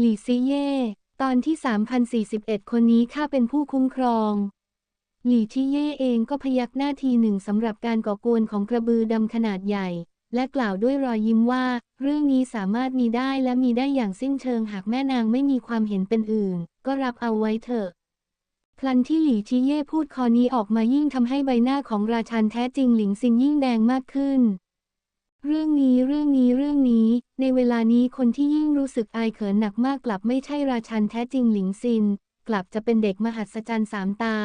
หลีซีเย่ ตอนที่ 3041 คนนี้ข้าเป็นผู้คุ้มครอง หลี่ชิเย่เองก็พยักหน้าทีหนึ่งสำหรับการก่อกวนของกระบือดำขนาดใหญ่ และกล่าวด้วยรอยยิ้มว่า เรื่องนี้สามารถมีได้และมีได้อย่างสิ้นเชิงหากแม่นางไม่มีความเห็นเป็นอื่น ก็รับเอาไว้เถอะพลันที่หลี่ชิเย่พูดคอนี้ออกมายิ่งทำให้ใบหน้าของราชันแท้จริงหลิงซินยิ่งแดงมากขึ้น เรื่องนี้เรื่องนี้เรื่องนี้ ในเวลานี้คนที่ยิ่งรู้สึกอายเขินหนักมากกลับไม่ใช่ราชันแท้จริงหลิงซิน กลับจะเป็นเด็กมหัศจรรย์สามตา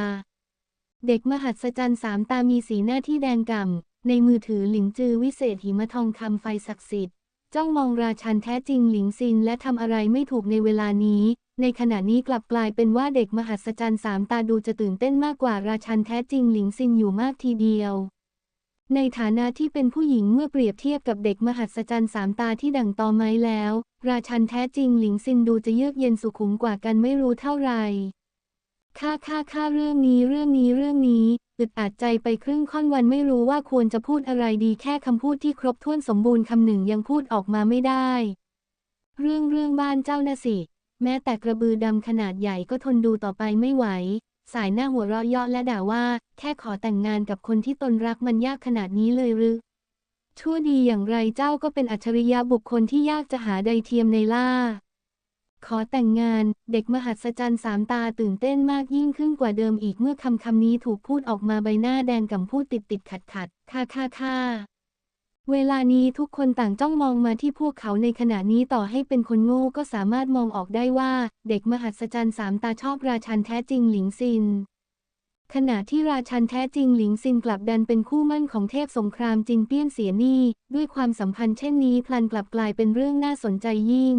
เด็กมหัศจรรย์สามตามีสีหน้าที่แดงก่ำในมือถือหลิงจือวิเศษหิมะทองคำไฟศักดิ์สิทธิ์จ้องมองราชันแท้จริงหลิงซินและทำอะไรไม่ถูกในเวลานี้ ในขณะนี้กลับกลายเป็นว่าเด็กมหัศจรรย์สามตาดูจะตื่นเต้นมากกว่าราชันแท้จริงหลิงซินอยู่มากทีเดียว ในฐานะที่เป็นผู้หญิงเมื่อเปรียบเทียบกับเด็กมหัศจรรย์สามตาที่ดั่งตอไม้แล้ว ราชันแท้จริงหลิงซินดูจะเยือกเย็นสุขุมกว่ากันไม่รู้เท่าไหร่ค่าค่าค่าเรื่องนี้เรื่องนี้เรื่องนี้อึดอัดใจไปครึ่งค่อนวันไม่รู้ว่าควรจะพูดอะไรดีแค่คำพูดที่ครบถ้วนสมบูรณ์คำหนึ่งยังพูดออกมาไม่ได้ เรื่องเรื่องบ้านเจ้าน่ะสิ แม้แต่กระบือดำขนาดใหญ่ก็ทนดูต่อไปไม่ไหว สายหน้าหัวเราะเยาะและด่าว่า แค่ขอแต่งงานกับคนที่ตนรักมันยากขนาดนี้เลยหรือชั่วดีอย่างไรเจ้าก็เป็นอัจฉริยะบุคคลที่ยากจะหาใดเทียมในล่า ขอแต่งงานเด็กมหัศจรรย์สามตาตื่นเต้นมากยิ่งขึ้นกว่าเดิมอีกเมื่อคำคำนี้ถูกพูดออกมาใบหน้าแดงก่ำพูดติดติดขัดขัดค่าค่าค่า เวลานี้ทุกคนต่างจ้องมองมาที่พวกเขาในขณะนี้ต่อให้เป็นคนโง่ก็สามารถมองออกได้ว่าเด็กมหัศจรรย์สามตาชอบราชันแท้จริงหลิงซิน ขณะที่ราชันแท้จริงหลิงซินกลับดันเป็นคู่มั่นของเทพสงครามจินเปี้ยนเสียนี่ ด้วยความสัมพันธ์เช่นนี้พลันกลับกลายเป็นเรื่องน่าสนใจยิ่ง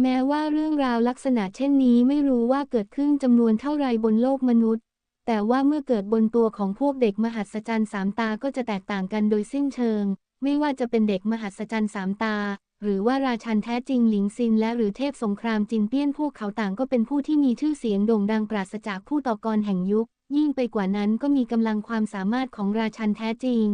แม้ว่าเรื่องราวลักษณะเช่นนี้ไม่รู้ว่าเกิดขึ้นจำนวนเท่าไรบนโลกมนุษย์ แต่ว่าเมื่อเกิดบนตัวของพวกเด็กมหัศจรรย์สามตาก็จะแตกต่างกันโดยสิ้นเชิง ไม่ว่าจะเป็นเด็กมหัศจรรย์สามตา หรือว่าราชันแท้จริงหลิงซิน และหรือเทพสงครามจินเปี้ยนพวกเขาต่างก็เป็นผู้ที่มีชื่อเสียงโด่งดังปราศจากผู้ต่อกรแห่งยุค ยิ่งไปกว่านั้นก็มีกำลังความสามารถของราชันแท้จริง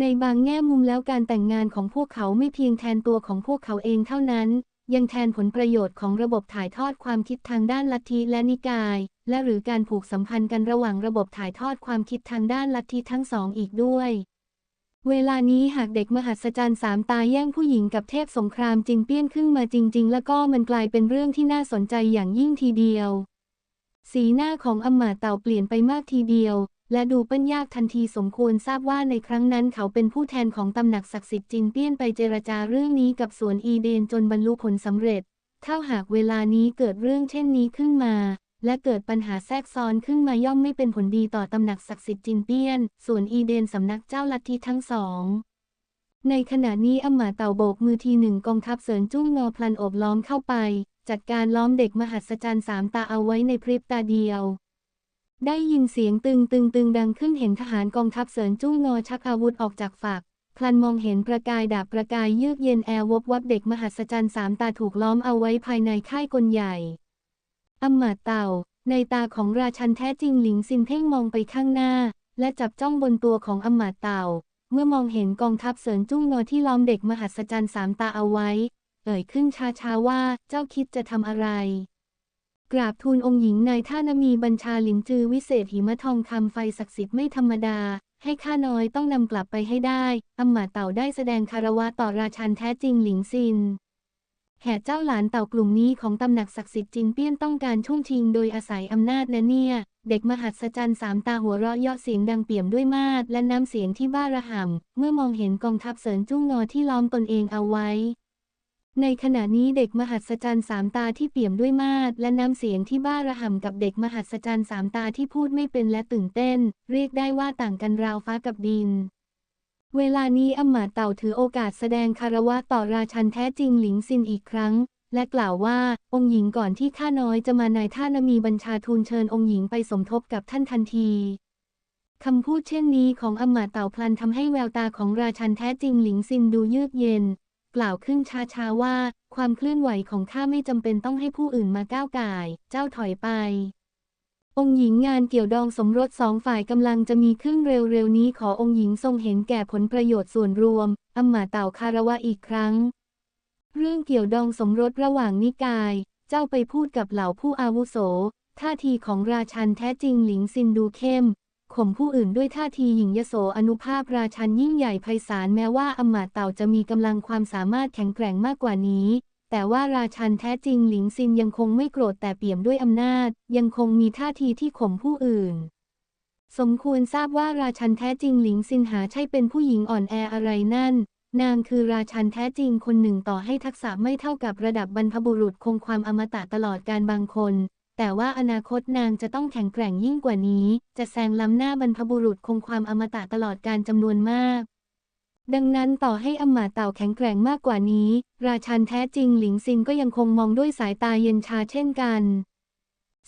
ในบางแง่มุมแล้วการแต่งงานของพวกเขาไม่เพียงแทนตัวของพวกเขาเองเท่านั้น ยังแทนผลประโยชน์ของระบบถ่ายทอดความคิดทางด้านลัทธิและนิกาย และหรือการผูกสัมพันธ์กันระหว่างระบบถ่ายทอดความคิดทางด้านลัทธิทั้งสองอีกด้วย เวลานี้หากเด็กมหัศจรรย์สามตาแย่งผู้หญิงกับเทพสงครามจินเปี้ยนขึ้นมาจริง ๆ แล้วก็มันกลายเป็นเรื่องที่น่าสนใจอย่างยิ่งทีเดียว สีหน้าของอำมาตย์เต่าเปลี่ยนไปมากทีเดียว และดูเปิ้นยากทันทีสมควรทราบว่าในครั้งนั้นเขาเป็นผู้แทนของตำหนักศักดิ์สิทธิ์จินเปี้ยนไปเจรจาเรื่องนี้กับสวนอีเดนจนบรรลุผลสำเร็จ ถ้าหากเวลานี้เกิดเรื่องเช่นนี้ขึ้นมา และเกิดปัญหาแทรกซ้อนขึ้นมาย่อมไม่เป็นผลดีต่อตำหนักศักดิ์สิทธิ์จินเปี้ยน ส่วนอีเดนสำนักเจ้าลัทธิทั้งสองในขณะนี้อำมาตเต่าโบกมือทีหนึ่งกองทัพเสริญจุ้งงอพลันโอบล้อมเข้าไป จัดการล้อมเด็กมหัศจรรย์สามตาเอาไว้ในพริบตาเดียว ได้ยินเสียงตึงตึงตึงดังขึ้นเห็นทหารกองทัพเสริญจุ้งงอชักอาวุธออกจากฝัก พลันมองเห็นประกายดาบประกายเยือกเย็นแอร์วบวับเด็กมหัศจรรย์สามตาถูกล้อมเอาไว้ภายในค่ายกลใหญ่อำมาตเต่า ในตาของราชันแท้จริงหลิงซินเพ่งมองไปข้างหน้า และจับจ้องบนตัวของอำมาตเต่า เมื่อมองเห็นกองทัพเสริญจุ้งงอที่ล้อมเด็กมหัศจรรย์สามตาเอาไว้ เอ่ยขึ้นช้าๆว่าเจ้าคิดจะทำอะไร กราบทูลองค์หญิงนายท่านมีบัญชาหลินจือวิเศษหิมะทองคำไฟศักดิ์สิทธิ์ไม่ธรรมดา ให้ข้าน้อยต้องนำกลับไปให้ได้อำมาเต่าได้แสดงคารวะต่อราชันแท้จริงหลิงซิน แห่เจ้าหลานเต่ากลุ่มนี้ของตำหนักศักดิ์สิทธิ์จินเปี้ยนต้องการช่วงชิงโดยอาศัยอำนาจนะเนี่ย เด็กมหัศจรรย์สามตาหัวเราะเยาะเสียงดังเปี่ยมด้วยมาดและน้ำเสียงที่บ้าระห่ำเมื่อมองเห็นกองทัพเสริญจุ้งงอที่ล้อมตนเองเอาไว้ ในขณะนี้เด็กมหัศจรรย์สามตาที่เปี่ยมด้วยมาดและน้ำเสียงที่บ้าระห่ำกับเด็กมหัศจรรย์สามตาที่พูดไม่เป็นและตื่นเต้น เรียกได้ว่าต่างกันราวฟ้ากับดิน เวลานี้อำมาตย์เต่าถือโอกาสแสดงคารวะต่อราชันแท้จริงหลิงซินอีกครั้ง และกล่าวว่าองค์หญิงก่อนที่ข้าน้อยจะมานายท่านมีบัญชาทูลเชิญองค์หญิงไปสมทบกับท่านทันทีคำพูดเช่นนี้ของอำมาตย์เต่าพลันทำให้แววตาของราชันแท้จริงหลิงซินดูเยือกเย็น กล่าวขึ้นช้าๆว่า ความเคลื่อนไหวของข้าไม่จำเป็นต้องให้ผู้อื่นมาก้าวก่าย เจ้าถอยไป องค์หญิงงานเกี่ยวดองสมรสสองฝ่ายกำลังจะมีขึ้นเร็วๆนี้ขอองค์หญิงทรงเห็นแก่ผลประโยชน์ส่วนรวมอำมาเต่าคารวะอีกครั้ง เรื่องเกี่ยวดองสมรสระหว่างนิกาย เจ้าไปพูดกับเหล่าผู้อาวุโสท่าทีของราชันแท้จริงหลิงซินดูเข้ม ข่มผู้อื่นด้วยท่าทีหญิงยโสอนุภาพราชันยิ่งใหญ่ไพศาลแม้ว่าอำมาตเต่าจะมีกำลังความสามารถแข็งแกร่งมากกว่านี้ แต่ว่าราชันแท้จริงหลิงซินยังคงไม่โกรธแต่เปี่ยมด้วยอำนาจ ยังคงมีท่าทีที่ข่มผู้อื่น สมควรทราบว่าราชันแท้จริงหลิงซินหาใช่เป็นผู้หญิงอ่อนแออะไรนั่น นางคือราชันแท้จริงคนหนึ่งต่อให้ทักษะไม่เท่ากับระดับบรรพบุรุษคงความอมตะตลอดการบางคน แต่ว่าอนาคตนางจะต้องแข็งแกร่งยิ่งกว่านี้ จะแซงล้ำหน้าบรรพบุรุษคงความอมตะตลอดการจำนวนมาก ดังนั้นต่อให้อำมาเต่าแข็งแกร่งมากกว่านี้ ราชันแท้จริงหลิงซินก็ยังคงมองด้วยสายตาเย็นชาเช่นกัน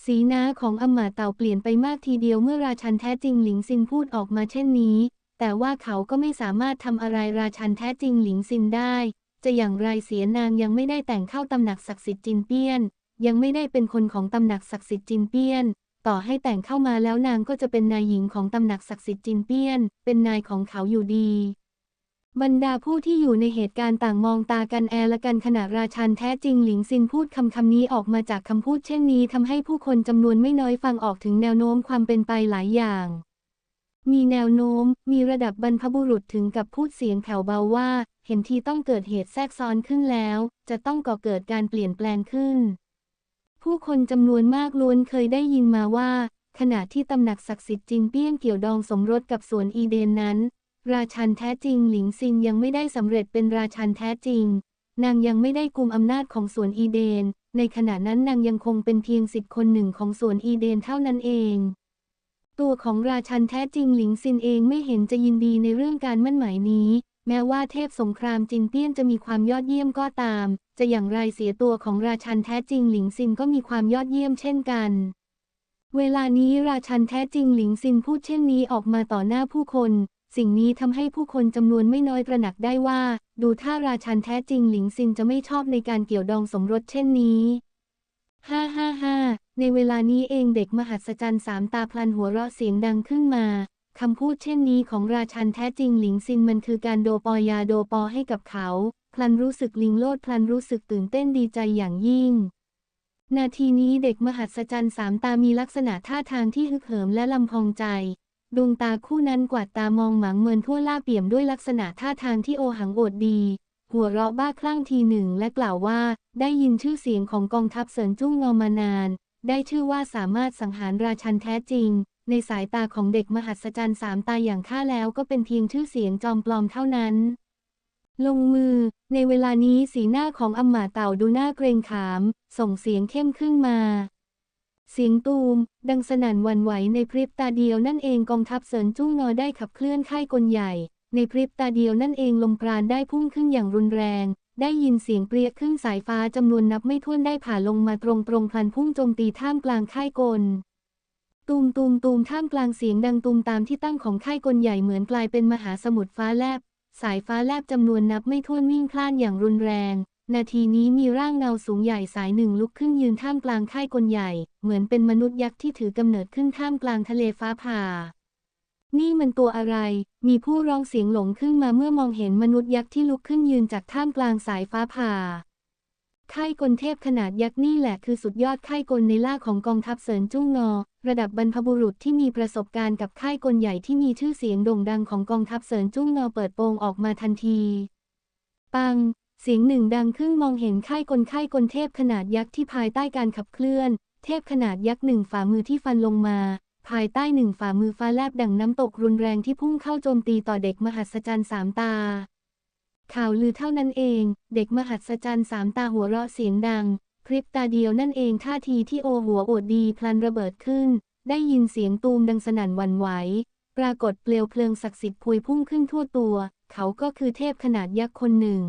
สีหน้าของอมาเต่าเปลี่ยนไปมากทีเดียวเมื่อราชันแท้จริงหลิงซินพูดออกมาเช่นนี้ แต่ว่าเขาก็ไม่สามารถทำอะไรราชันแท้จริงหลิงซินได้ จะอย่างไรเสียนางยังไม่ได้แต่งเข้าตำหนักศักดิ์สิทธิ์จินเปี้ยน ยังไม่ได้เป็นคนของตำหนักศักดิ์สิทธิ์จินเปี้ยน ต่อให้แต่งเข้ามาแล้วนางก็จะเป็นนายหญิงของตำหนักศักดิ์สิทธิ์จินเปี้ยน เป็นนายของเขาอยู่ดี บรรดาผู้ที่อยู่ในเหตุการณ์ต่างมองตากันแอละกันขณะราชันแท้จริงหลิงซินพูดคำคำนี้ออกมาจากคำพูดเช่นนี้ทำให้ผู้คนจำนวนไม่น้อยฟังออกถึงแนวโน้มความเป็นไปหลายอย่างมีแนวโน้ม มีระดับบรรพบุรุษถึงกับพูดเสียงแผ่วเบาว่า เห็นทีต้องเกิดเหตุแทรกซ้อนขึ้นแล้ว จะต้องก่อเกิดการเปลี่ยนแปลงขึ้น ผู้คนจำนวนมากล้วนเคยได้ยินมาว่า ขณะที่ตำหนักศักดิ์สิทธิ์จินเปี้ยนเกี่ยวดองสมรสกับสวนอีเดนนั้น ราชันแท้จริงหลิงซินยังไม่ได้สำเร็จเป็นราชันแท้จริง นางยังไม่ได้กุมอำนาจของสวนอีเดน ในขณะนั้นนางยังคงเป็นเพียงสิทธิ์คนหนึ่งของสวนอีเดนเท่านั้นเอง ตัวของราชันแท้จริงหลิงซินเองไม่เห็นจะยินดีในเรื่องการมั่นหมายนี้ แม้ว่าเทพสงครามจินเปี้ยนจะมีความยอดเยี่ยมก็ตาม จะอย่างไรเสียตัวของราชันแท้จริงหลิงซินก็มีความยอดเยี่ยมเช่นกัน เวลานี้ราชันแท้จริงหลิงซินพูดเช่นนี้ออกมาต่อหน้าผู้คน สิ่งนี้ทำให้ผู้คนจำนวนไม่น้อยตระหนักได้ว่า ดูท่าราชันแท้จริงหลิงซินจะไม่ชอบในการเกี่ยวดองสมรสเช่นนี้ฮ่าฮ่าฮ่าในเวลานี้เองเด็กมหัศจรรย์สามตาพลันหัวเราะเสียงดังขึ้นมาคำพูดเช่นนี้ของราชันแท้จริงหลิงซินมันคือการโดปอยาโดปอให้กับเขา พลันรู้สึกลิงโลดพลันรู้สึกตื่นเต้นดีใจอย่างยิ่ง นาทีนี้เด็กมหัศจรรย์สามตามีลักษณะท่าทางที่ฮึกเหิมและลำพองใจ ดวงตาคู่นั้นกวาดตามองหมังเมินทั่วล่าเปี่ยมด้วยลักษณะท่าทางที่โอหังโอดดี หัวเราะบ้าคลั่งทีหนึ่งและกล่าวว่า ได้ยินชื่อเสียงของกองทัพเสินจุ้งงอมานาน ได้ชื่อว่าสามารถสังหารราชันแท้จริง ในสายตาของเด็กมหัศจรรย์สามตาอย่างข้าแล้วก็เป็นเพียงชื่อเสียงจอมปลอมเท่านั้น ลงมือ ในเวลานี้สีหน้าของอำมาเต่าดูน่าเกรงขาม ส่งเสียงเข้มขึ้นมา เสียงตูม ดังสนั่นวันไหวในพริบตาเดียวนั่นเองกองทัพเสรินจุ้งงอได้ขับเคลื่อนค่ายกลใหญ่ ในพริบตาเดียวนั่นเองลมปราณได้พุ่งขึ้นอย่างรุนแรง ได้ยินเสียงเปรียกขึ้นสายฟ้าจำนวนนับไม่ถ้วนได้ผ่าลงมาตรงตรงพลันพุ่งโจมตีท่ามกลางค่ายกลตูมตูมตูมท่ามกลางเสียงดังตูมตามที่ตั้งของค่ายกลใหญ่เหมือนกลายเป็นมหาสมุทรฟ้าแลบ สายฟ้าแลบจำนวนนับไม่ถ้วนวิ่งพล่านอย่างรุนแรง นาทีนี้มีร่างเงาสูงใหญ่สายหนึ่งลุกขึ้นยืนท่ามกลางค่ายกลใหญ่ เหมือนเป็นมนุษย์ยักษ์ที่ถือกำเนิดขึ้นท่ามกลางทะเลฟ้าผ่า นี่มันตัวอะไร มีผู้ร้องเสียงหลงขึ้นมาเมื่อมองเห็นมนุษย์ยักษ์ที่ลุกขึ้นยืนจากท่ามกลางสายฟ้าผ่า ค่ายกลเทพขนาดยักษ์นี่แหละคือสุดยอดค่ายกลในล่าของกองทัพเสรินจุ้งงอ ระดับบรรพบุรุษที่มีประสบการณ์กับค่ายกลใหญ่ที่มีชื่อเสียงโด่งดังของกองทัพเสรินจุ้งงอเปิดโปงออกมาทันที ปัง เสียงหนึ่งดังขึ้นมองเห็นค่ายกลค่ายกลเทพขนาดยักษ์ที่ภายใต้การขับเคลื่อน เทพขนาดยักษ์หนึ่งฝ่ามือที่ฟันลงมา ภายใต้หนึ่งฝ่ามือฟ้าแลบดังน้ำตกรุนแรงที่พุ่งเข้าโจมตีต่อเด็กมหัศจรรย์สามตา ข่าวลือเท่านั้นเอง เด็กมหัศจรรย์สามตาหัวเราะเสียงดังพริบตาเดียวนั่นเองท่าทีที่โอหัวโอดดีพลันระเบิดขึ้น ได้ยินเสียงตูมดังสนั่นวันไหว ปรากฏเปลวเพลิงศักดิ์สิทธิ์พวยพุ่งขึ้นทั่วตัว เขาก็คือเทพขนาดยักษ์คนหนึ่ง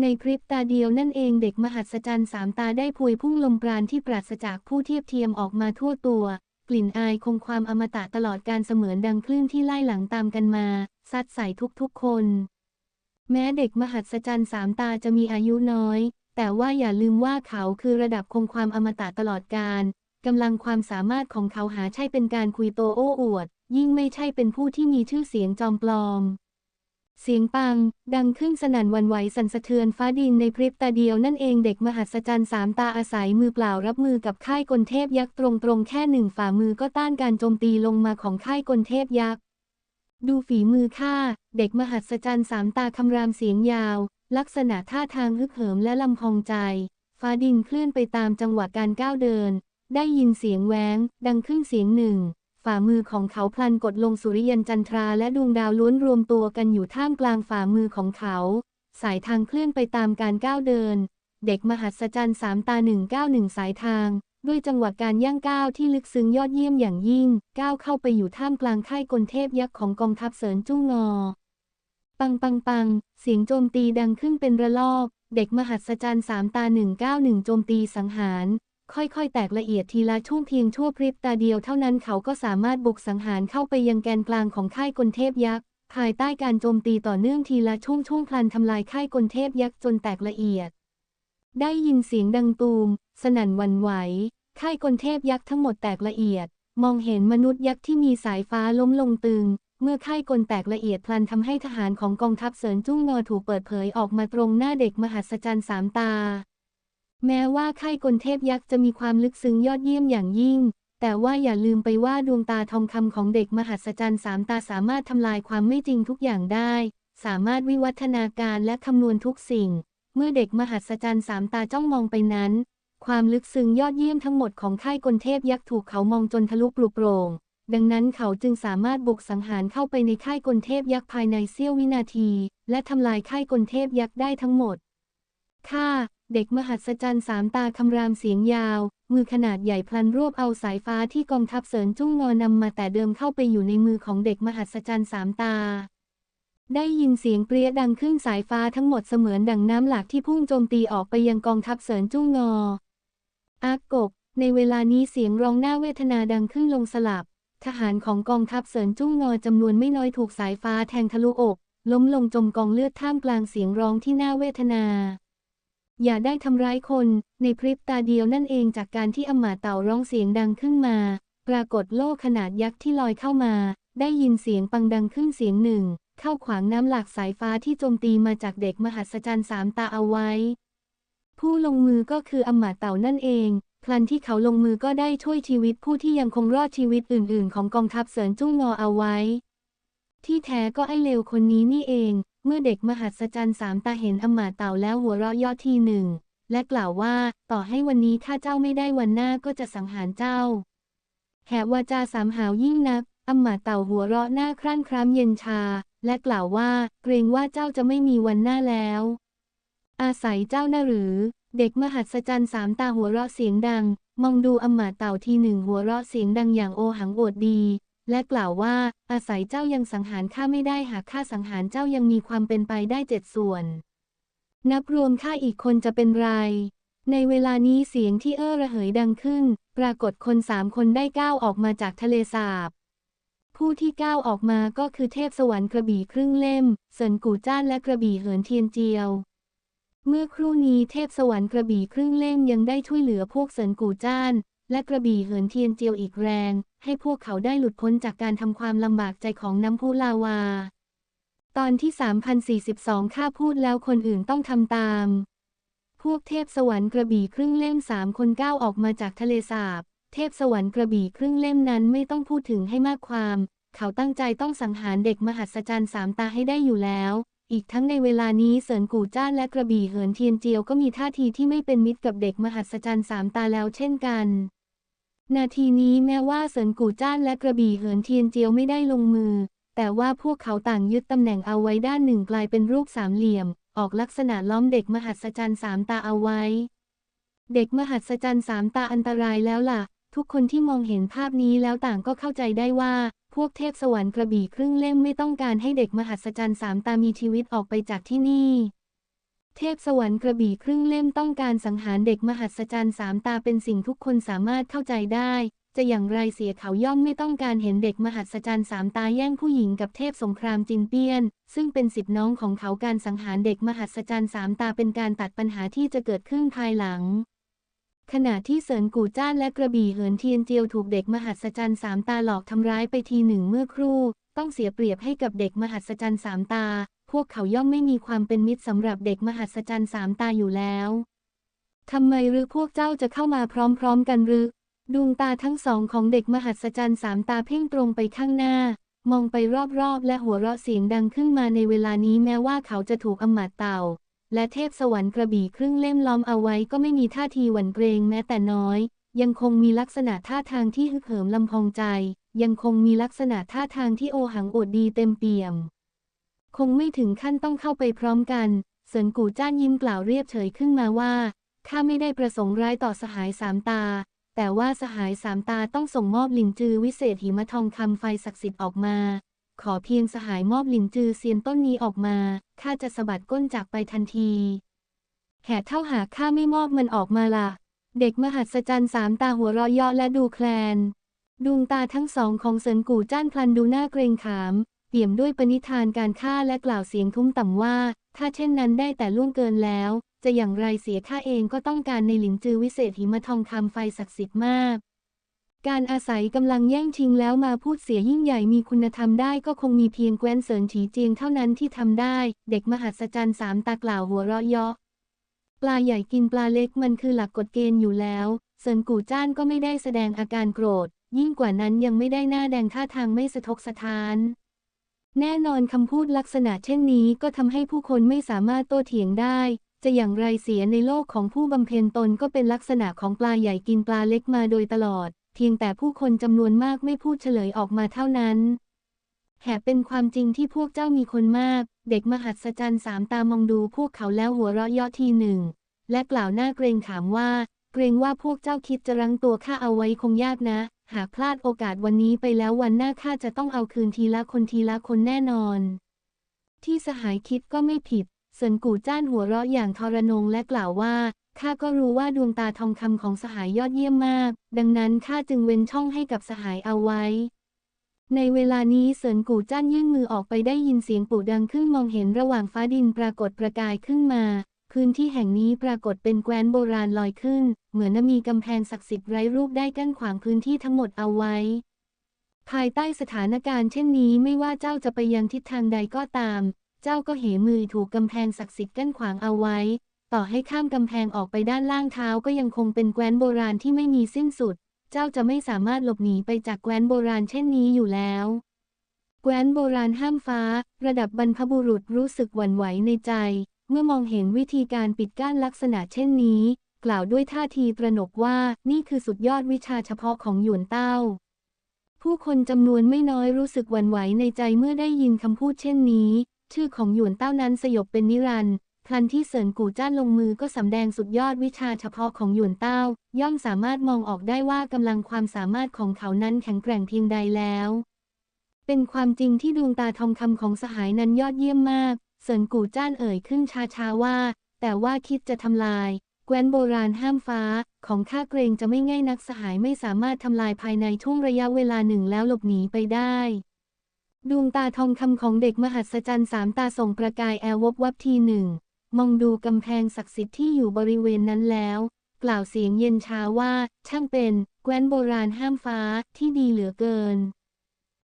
ในพริบตาเดียวนั่นเองเด็กมหัศจรรย์สามตาได้พวยพุ่งลมปราณที่ปราศจากผู้เทียบเทียมออกมาทั่วตัว กลิ่นอายคงความอมตะตลอดการเสมือนดังคลื่นที่ไล่หลังตามกันมา ซัดใส่ทุกๆคน แม้เด็กมหัศจรรย์สามตาจะมีอายุน้อย แต่ว่าอย่าลืมว่าเขาคือระดับคงความอมตะตลอดการกำลังความสามารถของเขาหาใช่เป็นการคุยโตโอ้อวด ยิ่งไม่ใช่เป็นผู้ที่มีชื่อเสียงจอมปลอม เสียงปัง ดังขึ้นสนั่นวันไหวสั่นสะเทือนฟ้าดินในพริบตาเดียวนั่นเองเด็กมหัศจรรย์สามตาอาศัยมือเปล่ารับมือกับค่ายกลเทพยักษ์ตรงๆ แค่หนึ่งฝ่ามือก็ต้านการโจมตีลงมาของค่ายกลเทพยักษ์ ดูฝีมือข้า เด็กมหัศจรรย์สามตาคำรามเสียงยาว ลักษณะท่าทางฮึกเหิมและลำพองใจ ฟ้าดินเคลื่อนไปตามจังหวะการก้าวเดิน ได้ยินเสียงแหวง ดังขึ้นเสียงหนึ่ง ฝ่ามือของเขาพลันกดลงสุริยันจันทราและดวงดาวล้วนรวมตัวกันอยู่ท่ามกลางฝ่ามือของเขา สายทางเคลื่อนไปตามการก้าวเดิน เด็กมหัศจรรย์สามตาหนึ่งก้าวหนึ่งสายทาง ด้วยจังหวะการย่างก้าวที่ลึกซึ้งยอดเยี่ยมอย่างยิ่ง ก้าวเข้าไปอยู่ท่ามกลางค่ายกลเทพยักษ์ของกองทัพเสริญจุ้งงอ ปังปังปัง เสียงโจมตีดังขึ้นเป็นระลอก เด็กมหัศจรรย์สามตาหนึ่งก้าหนึ่งโจมตีสังหาร ค่อยๆ แตกละเอียดทีละช่วงเพียงชั่วพริบตาเดียวเท่านั้นเขาก็สามารถบุกสังหารเข้าไปยังแกนกลางของค่ายกลเทพยักษ์ ภายใต้การโจมตีต่อเนื่องทีละช่วงช่วงพลันทำลายค่ายกลเทพยักษ์จนแตกละเอียดได้ยินเสียงดังตูม สนั่นวันไหว ค่ายกลเทพยักษ์ทั้งหมดแตกละเอียด มองเห็นมนุษย์ยักษ์ที่มีสายฟ้าล้มลงตึง เมื่อค่ายกลแตกละเอียดพลันทำให้ทหารของกองทัพเสริญจุ้งงอถูกเปิดเผยออกมาตรงหน้าเด็กมหัศจรรย์สามตา แม้ว่าค่ายกลเทพยักษ์จะมีความลึกซึ้งยอดเยี่ยมอย่างยิ่งแต่ว่าอย่าลืมไปว่าดวงตาทองคำของเด็กมหัศจรรย์สามตาสามารถทำลายความไม่จริงทุกอย่างได้ สามารถวิวัฒนาการและคำนวณทุกสิ่ง เมื่อเด็กมหัศจรรย์สามตาจ้องมองไปนั้น ความลึกซึ้งยอดเยี่ยมทั้งหมดของค่ายกลเทพยักษ์ถูกเขามองจนทะลุปลุกโปรง ดังนั้นเขาจึงสามารถบุกสังหารเข้าไปในค่ายกลเทพยักษ์ภายในเสี้ยววินาที และทำลายค่ายกลเทพยักษ์ได้ทั้งหมดข้าเด็กมหัศจรรย์สามตาคำรามเสียงยาว มือขนาดใหญ่พลันรวบเอาสายฟ้าที่กองทัพเสริญจุ้งงอนำมาแต่เดิมเข้าไปอยู่ในมือของเด็กมหัศจรรย์สามตา ได้ยินเสียงเปรี้ยดังขึ้นสายฟ้าทั้งหมดเสมือนดังน้ำหลากที่พุ่งโจมตีออกไปยังกองทัพเสริญจุ้งงอ อากกในเวลานี้เสียงร้องหน้าเวทนาดังขึ้นลงสลับ ทหารของกองทัพเสริญจุ้งงอจำนวนไม่น้อยถูกสายฟ้าแทงทะลุอก ล้มลงจมกองเลือดท่ามกลางเสียงร้องที่น่าเวทนา อย่าได้ทำร้ายคน ในพริบตาเดียวนั่นเองจากการที่อมาเต่าร้องเสียงดังขึ้นมา ปรากฏโล่ขนาดยักษ์ที่ลอยเข้ามา ได้ยินเสียงปังดังขึ้นเสียงหนึ่ง เข้าขวางน้ำหลากสายฟ้าที่โจมตีมาจากเด็กมหัศจรรย์สามตาเอาไว้ ผู้ลงมือก็คืออำมาตย์เต่านั่นเอง พลันที่เขาลงมือก็ได้ช่วยชีวิตผู้ที่ยังคงรอดชีวิตอื่น ๆ ของกองทัพเสริญจุ้งงอเอาไว้ ที่แท้ก็ไอเลวคนนี้นี่เอง เมื่อเด็กมหัศจรรย์สามตาเห็นอำมาตย์เต่าแล้วหัวเราะย่อทีหนึ่ง และกล่าวว่าต่อให้วันนี้ถ้าเจ้าไม่ได้วันหน้าก็จะสังหารเจ้า แหวาจาสามหาวยิ่งนักอำมาตย์เต่าหัวเราะหน้าครั่นคร้ามเย็นชา และกล่าวว่าเกรงว่าเจ้าจะไม่มีวันหน้าแล้ว อาศัยเจ้าน่ะหรือ เด็กมหัศจรรย์สามตาหัวเราะเสียงดัง มองดูอำมาตเต่าทีหนึ่งหัวเราะเสียงดังอย่างโอหังโอดดี และกล่าวว่า อาศัยเจ้ายังสังหารข้าไม่ได้หากข้าสังหารเจ้ายังมีความเป็นไปได้เจ็ดส่วน นับรวมข้าอีกคนจะเป็นไร ในเวลานี้เสียงที่เอ้อระเหยดังขึ้น ปรากฏคนสามคนได้ก้าวออกมาจากทะเลสาบผู้ที่ก้าวออกมาก็คือเทพสวรรค์กระบี่ครึ่งเล่ม เซินกู่จ้านและกระบี่เหินเทียนเจียว เมื่อครู่นี้เทพสวรรค์กระบี่ครึ่งเล่มยังได้ช่วยเหลือพวกเซินกู่จ้าน และกระบี่เหินเทียนเจียวอีกแรง ให้พวกเขาได้หลุดพ้นจากการทำความลำบากใจของน้ำพุลาวา ตอนที่ 3042 ข้าพูดแล้วคนอื่นต้องทำตาม พวกเทพสวรรค์กระบี่ครึ่งเล่มสามคนก้าวออกมาจากทะเลสาบ เทพสวรรค์กระบี่ครึ่งเล่มนั้นไม่ต้องพูดถึงให้มากความ เขาตั้งใจต้องสังหารเด็กมหัศจรรย์สามตาให้ได้อยู่แล้ว อีกทั้งในเวลานี้เสินกู่จ้านและกระบี่เหินเทียนเจียวก็มีท่าทีที่ไม่เป็นมิตรกับเด็กมหัศจรรย์สามตาแล้วเช่นกัน นาทีนี้แม้ว่าเสินกู่จ้านและกระบี่เหินเทียนเจียวไม่ได้ลงมือ แต่ว่าพวกเขาต่างยึดตำแหน่งเอาไว้ด้านหนึ่งกลายเป็นรูปสามเหลี่ยม ออกลักษณะล้อมเด็กมหัศจรรย์สามตาเอาไว้ เด็กมหัศจรรย์สามตาอันตรายแล้วล่ะ ทุกคนที่มองเห็นภาพนี้แล้วต่างก็เข้าใจได้ว่า พวกเทพสวรรค์กระบี่ครึ่งเล่มไม่ต้องการให้เด็กมหัศจรรย์สามตามีชีวิตออกไปจากที่นี่ เทพสวรรค์กระบี่ครึ่งเล่มต้องการสังหารเด็กมหัศจรรย์สามตาเป็นสิ่งทุกคนสามารถเข้าใจได้ จะอย่างไรเสียเขาย่อมไม่ต้องการเห็นเด็กมหัศจรรย์สามตาแย่งผู้หญิงกับเทพสงครามจินเปี้ยน ซึ่งเป็นสิบน้องของเขาการสังหารเด็กมหัศจรรย์สามตาเป็นการตัดปัญหาที่จะเกิดขึ้นภายหลัง ขณะที่เสินกู่จ้านและกระบี่เหินเทียนเจียวถูกเด็กมหัศจรรย์สามตาหลอกทำร้ายไปทีหนึ่งเมื่อครู่ ต้องเสียเปรียบให้กับเด็กมหัศจรรย์สามตา พวกเขาย่อมไม่มีความเป็นมิตรสำหรับเด็กมหัศจรรย์สามตาอยู่แล้วทำไมหรือพวกเจ้าจะเข้ามาพร้อมๆกันหรือดวงตาทั้งสองของเด็กมหัศจรรย์สามตาเพ่งตรงไปข้างหน้า มองไปรอบๆ และหัวเราะเสียงดังขึ้นมาในเวลานี้แม้ว่าเขาจะถูกอำมาตเต่า และเทพสวรรค์กระบี่ครึ่งเล่มล้อมเอาไว้ก็ไม่มีท่าทีหวั่นเกรงแม้แต่น้อย ยังคงมีลักษณะท่าทางที่ฮึกเหิมลำพองใจ ยังคงมีลักษณะท่าทางที่โอหังโอดดีเต็มเปี่ยม คงไม่ถึงขั้นต้องเข้าไปพร้อมกันเซินกู่จ้านยิ้มกล่าวเรียบเฉยขึ้นมาว่าข้าไม่ได้ประสงค์ร้ายต่อสหายสามตา แต่ว่าสหายสามตาต้องส่งมอบหลินจือวิเศษหิมะทองคำไฟศักดิ์สิทธิ์ออกมา ขอเพียงสหายมอบหลินจือเซียนต้นนี้ออกมา ข้าจะสะบัดก้นจากไปทันที แห่เท่าหากข้าไม่มอบมันออกมาล่ะ เด็กมหัศจรรย์สามตาหัวเราะเยาะและดูแคลน ดวงตาทั้งสองของเซินกู่จ้านพลันดูหน้าเกรงขาม เปี่ยมด้วยปณิธานการฆ่าและกล่าวเสียงทุ้มต่ำว่า ถ้าเช่นนั้นได้แต่ล่วงเกินแล้ว จะอย่างไรเสียข้าเองก็ต้องการในหลินจือวิเศษหิมะทองคำไฟศักดิ์สิทธิ์มาก การอาศัยกำลังแย่งชิงแล้วมาพูดเสียยิ่งใหญ่มีคุณธรรมได้ก็คงมีเพียงแกวนเสินฉีเจียงเท่านั้นที่ทำได้ เด็กมหัศจรรย์สามตากล่าวหัวเราะเยาะปลาใหญ่กินปลาเล็กมันคือหลักกฎเกณฑ์อยู่แล้วเซินกู่จ้านก็ไม่ได้แสดงอาการโกรธ ยิ่งกว่านั้นยังไม่ได้หน้าแดงท่าทางไม่สะทกสะท้าน แน่นอนคำพูดลักษณะเช่นนี้ก็ทำให้ผู้คนไม่สามารถโต้เถียงได้จะอย่างไรเสียในโลกของผู้บำเพ็ญตนก็เป็นลักษณะของปลาใหญ่กินปลาเล็กมาโดยตลอด เพียงแต่ผู้คนจำนวนมากไม่พูดเฉลยออกมาเท่านั้น แห่เป็นความจริงที่พวกเจ้ามีคนมาก เด็กมหัศจรรย์สามตามองดูพวกเขาแล้วหัวเราะเยาะทีหนึ่ง และกล่าวหน้าเกรงขามว่า เกรงว่าพวกเจ้าคิดจะรั้งตัวข้าเอาไว้คงยากนะ หากพลาดโอกาสวันนี้ไปแล้ววันหน้าข้าจะต้องเอาคืนทีละคนทีละคนแน่นอน ที่สหายคิดก็ไม่ผิด เซินกู่จ้านหัวเราะอย่างทรนงและกล่าวว่าข้าก็รู้ว่าดวงตาทองคำของสหายยอดเยี่ยมมาก ดังนั้นข้าจึงเว้นช่องให้กับสหายเอาไว้ ในเวลานี้เซินกู่จ้านยื่นมือออกไปได้ยินเสียงปู่ดังขึ้นมองเห็นระหว่างฟ้าดินปรากฏประกายขึ้นมา พื้นที่แห่งนี้ปรากฏเป็นแคว้นโบราณลอยขึ้น เหมือนมีกำแพงศักดิ์สิทธิ์ไร้รูปได้กั้นขวางพื้นที่ทั้งหมดเอาไว้ ภายใต้สถานการณ์เช่นนี้ไม่ว่าเจ้าจะไปยังทิศทางใดก็ตาม เจ้าก็เหมือถูกกำแพงศักดิ์สิทธิ์กั้นขวางเอาไว้ ต่อให้ข้ามกำแพงออกไปด้านล่างเท้าก็ยังคงเป็นแคว้นโบราณที่ไม่มีสิ้นสุด เจ้าจะไม่สามารถหลบหนีไปจากแคว้นโบราณเช่นนี้อยู่แล้วแคว้นโบราณห้ามฟ้า ระดับบรรพบุรุษรู้สึกหวั่นไหวในใจ เมื่อมองเห็นวิธีการปิดกั้นลักษณะเช่นนี้ กล่าวด้วยท่าทีตระหนกว่านี่คือสุดยอดวิชาเฉพาะของหยวนเต้า ผู้คนจำนวนไม่น้อยรู้สึกหวั่นไหวในใจเมื่อได้ยินคำพูดเช่นนี้ ชื่อของหยวนเต้านั้นสยบเป็นนิรันดร์พลันที่เสินกู่จ้านลงมือก็สำแดงสุดยอดวิชาเฉพาะของหยวนเต้า ย่อมสามารถมองออกได้ว่ากำลังความสามารถของเขานั้นแข็งแกร่งเพียงใดแล้ว เป็นความจริงที่ดวงตาทองคำของสหายนั้นยอดเยี่ยมมาก เสินกู่จ้านเอ่ยขึ้นช้าๆว่า แต่ว่าคิดจะทำลายแคว้นโบราณห้ามฟ้า ของข้าเกรงจะไม่ง่ายนักสหายไม่สามารถทำลายภายในช่วงระยะเวลาหนึ่งแล้วหลบหนีไปได้ ดวงตาทองคำของเด็กมหัศจรรย์สามตาส่งประกายแอลวบวับทีหนึ่ง มองดูกำแพงศักดิ์สิทธิ์ที่อยู่บริเวณนั้นแล้ว กล่าวเสียงเย็นช้าว่า ช่างเป็นแคว้นโบราณห้ามฟ้าที่ดีเหลือเกิน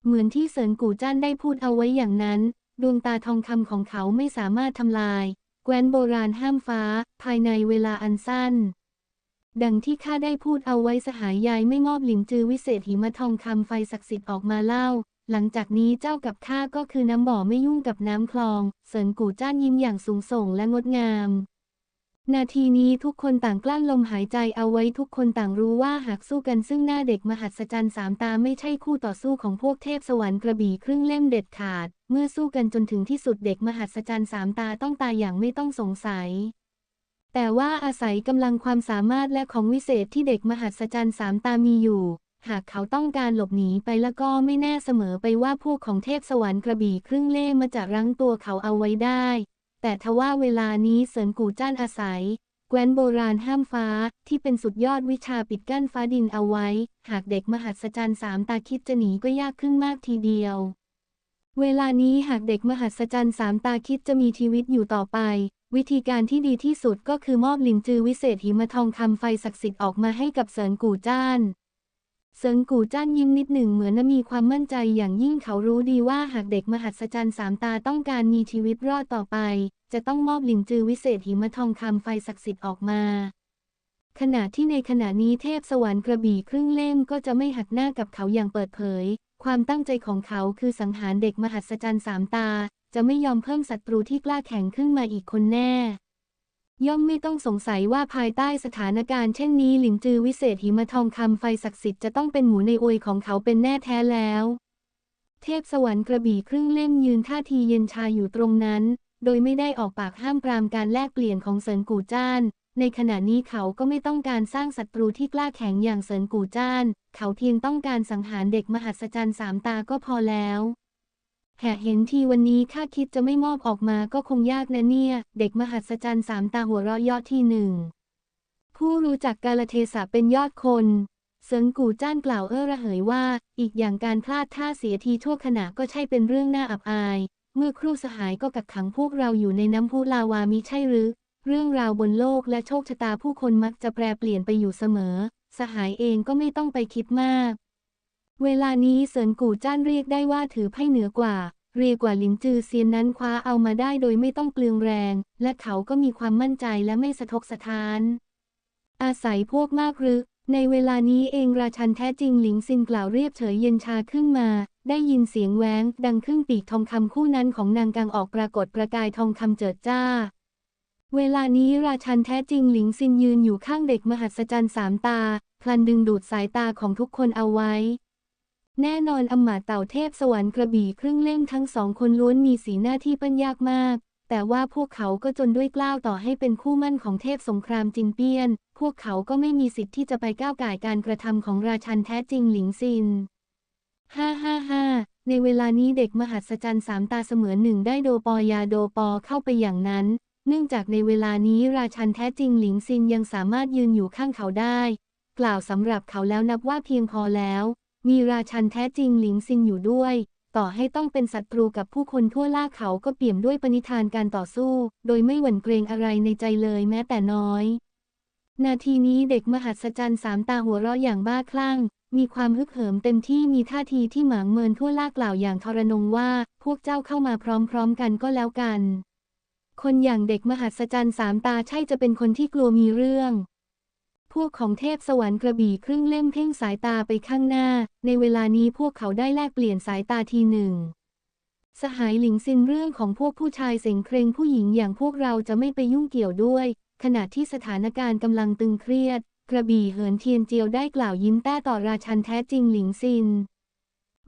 เหมือนที่เสินกู่จ้านได้พูดเอาไว้อย่างนั้น ดวงตาทองคำของเขาไม่สามารถทำลายแคว้นโบราณห้ามฟ้า ภายในเวลาอันสั้นดังที่ข้าได้พูดเอาไว้สหายยายไม่มอบหลินจือวิเศษหิมะทองคำไฟศักดิ์สิทธิ์ออกมาเล่าหลังจากนี้เจ้ากับข้าก็คือน้ำบ่อไม่ยุ่งกับน้ำคลอง เสินกู่จ้านยิ้มอย่างสูงส่งและงดงาม นาทีนี้ทุกคนต่างกลั้นลมหายใจเอาไว้ทุกคนต่างรู้ว่าหากสู้กันซึ่งหน้าเด็กมหัศจรรย์สามตาไม่ใช่คู่ต่อสู้ของพวกเทพสวรรค์กระบี่ครึ่งเล่มเด็ดขาด เมื่อสู้กันจนถึงที่สุดเด็กมหัศจรรย์สามตาต้องตายอย่างไม่ต้องสงสัยแต่ว่าอาศัยกำลังความสามารถและของวิเศษที่เด็กมหัศจรรย์สามตามีอยู่ หากเขาต้องการหลบหนีไปแล้วก็ไม่แน่เสมอไปว่าพวกของเทพสวรรค์กระบี่ครึ่งเล่มาจะรั้งตัวเขาเอาไว้ได้ แต่ทว่าเวลานี้เสินกู่จ้านอาศัยแคว้นโบราณห้ามฟ้าที่เป็นสุดยอดวิชาปิดกั้นฟ้าดินเอาไว้ หากเด็กมหัศจรรย์สามตาคิดจะหนีก็ยากขึ้นมากทีเดียว เวลานี้หากเด็กมหัศจรรย์สามตาคิดจะมีชีวิตอยู่ต่อไปวิธีการที่ดีที่สุดก็คือมอบหลินจือวิเศษหิมะทองคำไฟศักดิ์สิทธิ์ออกมาให้กับเสินกู่จ้าน เซิงกู่จ้านยิ้มนิดหนึ่งเหมือนมีความมั่นใจอย่างยิ่งเขารู้ดีว่าหากเด็กมหัศจรรย์สามตาต้องการมีชีวิตรอดต่อไป จะต้องมอบหลินจือวิเศษหิมะทองคำไฟศักดิ์สิทธิ์ออกมา ขณะที่ในขณะนี้เทพสวรรค์กระบี่ครึ่งเล่มก็จะไม่หักหน้ากับเขาอย่างเปิดเผย ความตั้งใจของเขาคือสังหารเด็กมหัศจรรย์สามตา จะไม่ยอมเพิ่มศัตรูที่กล้าแข็งขึ้นมาอีกคนแน่ ย่อมไม่ต้องสงสัยว่าภายใต้สถานการณ์เช่นนี้หลินจือวิเศษหิมะทองคำไฟศักดิ์สิทธิ์จะต้องเป็นหมูในอวยของเขาเป็นแน่แท้แล้ว เทพสวรรค์กระบี่ครึ่งเล่มยืนท่าทีเย็นชาอยู่ตรงนั้น โดยไม่ได้ออกปากห้ามปรามการแลกเปลี่ยนของเซินกู่จ้าน ในขณะนี้เขาก็ไม่ต้องการสร้างศัตรูที่กล้าแข็งอย่างเซินกู่จ้าน เขาเพียงต้องการสังหารเด็กมหัศจรรย์สามตาก็พอแล้ว แหกเห็นทีวันนี้ข้าคิดจะไม่มอบออกมาก็คงยากนะเนี่ย เด็กมหัศจรรย์สามตาหัวเราะยอดที่หนึ่งผู้รู้จักกาลเทศะเป็นยอดคนเซิงกู่จ้านกล่าวเอ้อระเหยว่า อีกอย่างการพลาดท่าเสียทีชั่วขณะก็ใช่เป็นเรื่องน่าอับอาย เมื่อครู่สหายก็กักขังพวกเราอยู่ในน้ำพุลาวามิใช่หรือ เรื่องราวบนโลกและโชคชะตาผู้คนมักจะแปรเปลี่ยนไปอยู่เสมอ สหายเองก็ไม่ต้องไปคิดมาก เวลานี้เซินกู่จ้านเรียกได้ว่าถือไพ่เหนือกว่า เรียกว่าลินจือเซียนนั้นคว้าเอามาได้โดยไม่ต้องเปลืองแรง และเขาก็มีความมั่นใจและไม่สะทกสะท้าน อาศัยพวกมากหรือในเวลานี้เองราชันแท้จริงหลิงซินกล่าวเรียบเฉยเย็นชาขึ้นมา ได้ยินเสียงแหวงดังครึ่งปีกทองคำคู่นั้นของนางกังออกปรากฏประกายทองคำเจิดจ้าเวลานี้ราชันแท้จริงหลิงซินยืนอยู่ข้างเด็กมหัศจรรย์สามตา พลันดึงดูดสายตาของทุกคนเอาไว้ แน่นอนอำมาตย์เต่าเทพสวรรค์กระบี่ครึ่งเล่มทั้งสองคนล้วนมีสีหน้าที่เปิ้นยากมาก แต่ว่าพวกเขาก็จนด้วยกล้าวต่อให้เป็นคู่มั่นของเทพสงครามจินเปี้ยน พวกเขาก็ไม่มีสิทธิ์ที่จะไปก้าวไก่การกระทำของราชันแท้จริงหลิงซินฮ่าฮ่าฮ่าในเวลานี้เด็กมหัศจรรย์สามตาเสมือนหนึ่งได้โดปอยาโดปอเข้าไปอย่างนั้น เนื่องจากในเวลานี้ราชันแท้จริงหลิงซินยังสามารถยืนอยู่ข้างเขาได้ กล่าวสำหรับเขาแล้วนับว่าเพียงพอแล้ว มีราชันแท้จริงหลิงซินอยู่ด้วย ต่อให้ต้องเป็นศัตรูกับผู้คนทั่วล่าเขาก็เปี่ยมด้วยปณิธานการต่อสู้ โดยไม่หวั่นเกรงอะไรในใจเลยแม้แต่น้อย นาทีนี้เด็กมหัศจรรย์สามตาหัวเราะอย่างบ้าคลั่ง มีความฮึกเหิมเต็มที่มีท่าทีที่หมางเมินทั่วล่ากล่าวอย่างทรนงว่า พวกเจ้าเข้ามาพร้อมๆกันก็แล้วกัน คนอย่างเด็กมหัศจรรย์สามตาใช่จะเป็นคนที่กลัวมีเรื่อง พวกของเทพสวรรค์กระบี่ครึ่งเล่มเพ่งสายตาไปข้างหน้า ในเวลานี้พวกเขาได้แลกเปลี่ยนสายตาทีหนึ่ง สหายหลิงซินเรื่องของพวกผู้ชายเสงเครงผู้หญิงอย่างพวกเราจะไม่ไปยุ่งเกี่ยวด้วย ขณะที่สถานการณ์กำลังตึงเครียด กระบี่เหินเทียนเจียวได้กล่าวยิ้มแต้ต่อราชันแท้จริงหลิงซิน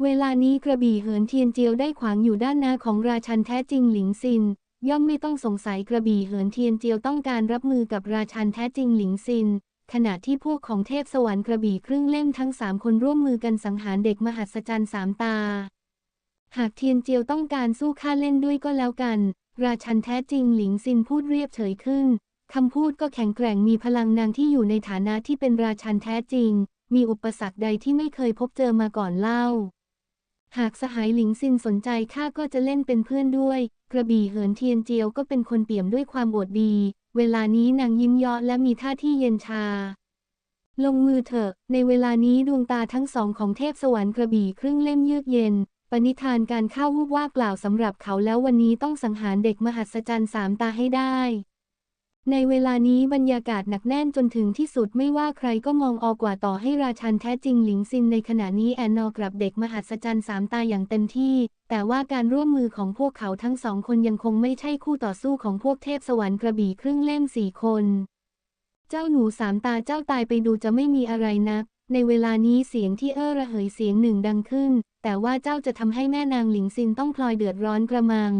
เวลานี้กระบี่เหินเทียนเจียวได้ขวางอยู่ด้านหน้าของราชันแท้จริงหลิงซิน ย่อมไม่ต้องสงสัยกระบี่เหินเทียนเจียวต้องการรับมือกับราชันแท้จริงหลิงซิน ขณะที่พวกของเทพสวรรค์กระบี่ครึ่งเล่มทั้งสามคนร่วมมือกันสังหารเด็กมหัศจรรย์สามตา หากเทียนเจียวต้องการสู้ข้าเล่นด้วยก็แล้วกัน ราชันแท้จริงหลิงซินพูดเรียบเฉยขึ้นคำพูดก็แข็งแกร่งมีพลังนางที่อยู่ในฐานะที่เป็นราชันแท้จริง มีอุปสรรคใดที่ไม่เคยพบเจอมาก่อนเล่า หากสหายหลิงซินสนใจข้าก็จะเล่นเป็นเพื่อนด้วย กระบี่เหินเทียนเจียวก็เป็นคนเปี่ยมด้วยความอดดี เวลานี้นางยิ้มเยาะและมีท่าที่เย็นชา ลงมือเถอะ ในเวลานี้ดวงตาทั้งสองของเทพสวรรค์กระบี่ครึ่งเล่มเยือกเย็น ปณิธานการเข้าวูบว่ากล่าวสำหรับเขาแล้ววันนี้ต้องสังหารเด็กมหัศจรรย์สามตาให้ได้ ในเวลานี้บรรยากาศหนักแน่นจนถึงที่สุดไม่ว่าใครก็มองออกกว่าต่อให้ราชันแท้จริงหลิงซินในขณะนี้แอนนอกับเด็กมหัศจรรย์สามตาอย่างเต็มที่ แต่ว่าการร่วมมือของพวกเขาทั้งสองคนยังคงไม่ใช่คู่ต่อสู้ของพวกเทพสวรรค์กระบี่ครึ่งเล่มสี่คน เจ้าหนูสามตาเจ้าตายไปดูจะไม่มีอะไรนัก ในเวลานี้เสียงที่เอ้อระเหยเสียงหนึ่งดังขึ้น แต่ว่าเจ้าจะทำให้แม่นางหลิงซินต้องพลอยเดือดร้อนกระมัง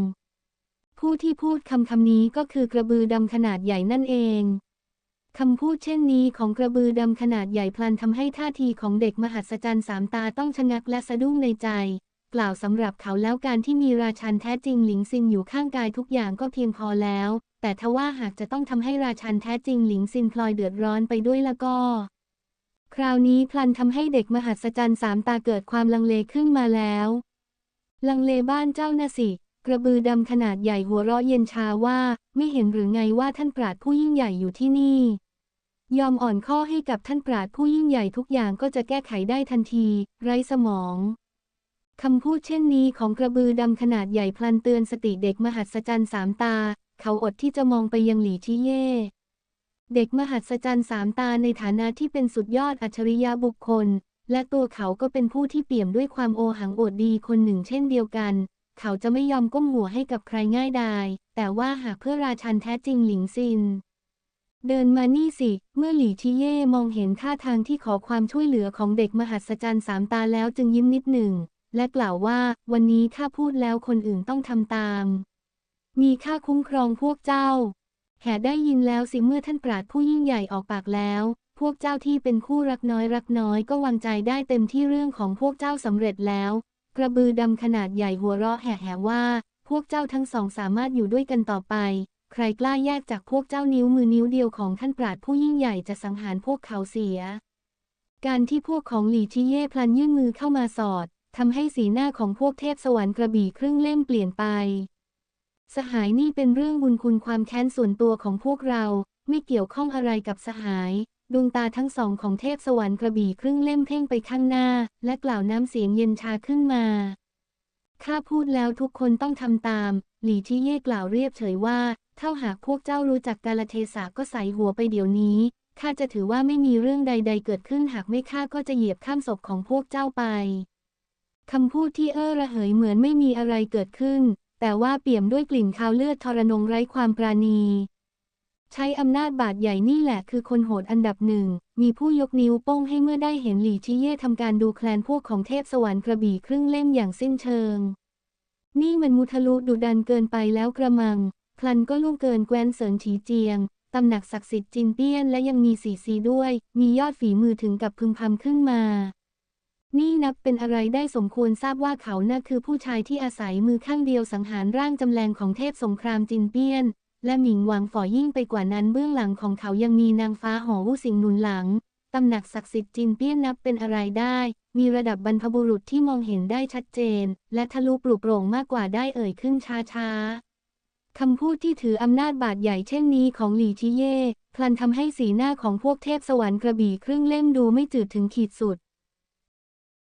ผู้ที่พูดคำคำนี้ก็คือกระบือดำขนาดใหญ่นั่นเองคำพูดเช่นนี้ของกระบือดำขนาดใหญ่พลันทำให้ท่าทีของเด็กมหัศจรรย์สามตาต้องชะงักและสะดุ้งในใจ กล่าวสำหรับเขาแล้วการที่มีราชันแท้จริงหลิงซินอยู่ข้างกายทุกอย่างก็เพียงพอแล้ว แต่ทว่าหากจะต้องทำให้ราชันแท้จริงหลิงซินพลอยเดือดร้อนไปด้วยแล้วก็ คราวนี้พลันทำให้เด็กมหัศจรรย์สามตาเกิดความลังเลขึ้นมาแล้ว ลังเลบ้านเจ้าน่ะสิ กระบือดำขนาดใหญ่หัวเราะเย็นชาว่า ไม่เห็นหรือไงว่าท่านปราดผู้ยิ่งใหญ่อยู่ที่นี่ ยอมอ่อนข้อให้กับท่านปราดผู้ยิ่งใหญ่ทุกอย่างก็จะแก้ไขได้ทันที ไร้สมองคำพูดเช่นนี้ของกระบือดำขนาดใหญ่พลันเตือนสติเด็กมหัศจรรย์สามตา เขาอดที่จะมองไปยังหลี่ชิเย่ เด็กมหัศจรรย์สามตาในฐานะที่เป็นสุดยอดอัจฉริยะบุคคล และตัวเขาก็เป็นผู้ที่เปี่ยมด้วยความโอหังโอดดีคนหนึ่งเช่นเดียวกัน เขาจะไม่ยอมก้มหัวให้กับใครง่ายดาย แต่ว่าหากเพื่อราชันแท้จริงหลิงซิน เดินมานี่สิ เมื่อหลี่ชิเย่มองเห็นท่าทางที่ขอความช่วยเหลือของเด็กมหัศจรรย์สามตาแล้วจึงยิ้มนิดหนึ่ง และกล่าวว่า วันนี้ข้าพูดแล้วคนอื่นต้องทำตาม มีข้าคุ้มครองพวกเจ้า แห่ได้ยินแล้วสิเมื่อท่านปราดผู้ยิ่งใหญ่ออกปากแล้ว พวกเจ้าที่เป็นคู่รักน้อยรักน้อยก็วางใจได้เต็มที่เรื่องของพวกเจ้าสำเร็จแล้ว กระบือดำขนาดใหญ่หัวเราะแห่ๆว่า พวกเจ้าทั้งสองสามารถอยู่ด้วยกันต่อไป ใครกล้าแยกจากพวกเจ้านิ้วมือนิ้วเดียวของท่านปราดผู้ยิ่งใหญ่จะสังหารพวกเขาเสีย การที่พวกของหลี่ชิเย่พลันยื่นมือเข้ามาสอดทำให้สีหน้าของพวกเทพสวรรค์กระบี่ครึ่งเล่มเปลี่ยนไป สหายนี่เป็นเรื่องบุญคุณความแค้นส่วนตัวของพวกเรา ไม่เกี่ยวข้องอะไรกับสหาย ดวงตาทั้งสองของเทพสวรรค์กระบี่ครึ่งเล่มเพ่งไปข้างหน้า และกล่าวน้ำเสียงเย็นชาขึ้นมา ข้าพูดแล้วทุกคนต้องทำตาม หลีที่เย่กล่าวเรียบเฉยว่า เท่าหากพวกเจ้ารู้จักกาลเทศะก็ใส่หัวไปเดี๋ยวนี้ ข้าจะถือว่าไม่มีเรื่องใด ๆ เกิดขึ้นหากไม่ข้าก็จะเหยียบข้ามศพของพวกเจ้าไป คำพูดที่เอ้อระเหยเหมือนไม่มีอะไรเกิดขึ้น แต่ว่าเปี่ยมด้วยกลิ่นคาวเลือดทรนงไร้ความปราณี ใช้อำนาจบาดใหญ่นี่แหละคือคนโหดอันดับหนึ่ง มีผู้ยกนิ้วโป้งให้เมื่อได้เห็นหลีชิเย่ทำการดูแคลนพวกของเทพสวรรค์กระบี่ครึ่งเล่มอย่างสิ้นเชิง นี่มันมุทะลุดุดันเกินไปแล้วกระมัง พลันก็ล่วงเกินแกวนเสินฉีเจียง ตำหนักศักดิ์สิทธิ์จินเปี้ยนและยังมีสีซีด้วย มียอดฝีมือถึงกับพึมพำขึ้นมา นี่นับเป็นอะไรได้สมควรทราบว่าเขาน่ะคือผู้ชายที่อาศัยมือข้างเดียวสังหารร่างจำแรงของเทพสงครามจินเปี้ยน และหมิงหวังฝ่อยิ่งไปกว่านั้นเบื้องหลังของเขายังมีนางฟ้าหอวู่สิงหนุนหลัง ตำหนักศักดิ์สิทธิ์จินเปี้ยนนับเป็นอะไรได้ มีระดับบรรพบุรุษที่มองเห็นได้ชัดเจน และทะลุปลุกโปร่งมากกว่าได้เอ่ยขึ้นช้าๆ คำพูดที่ถืออำนาจบาดใหญ่เช่นนี้ของหลี่ชิเย่พลันทำให้สีหน้าของพวกเทพสวรรค์กระบี่ครึ่งเล่มดูไม่จืดถึงขีดสุด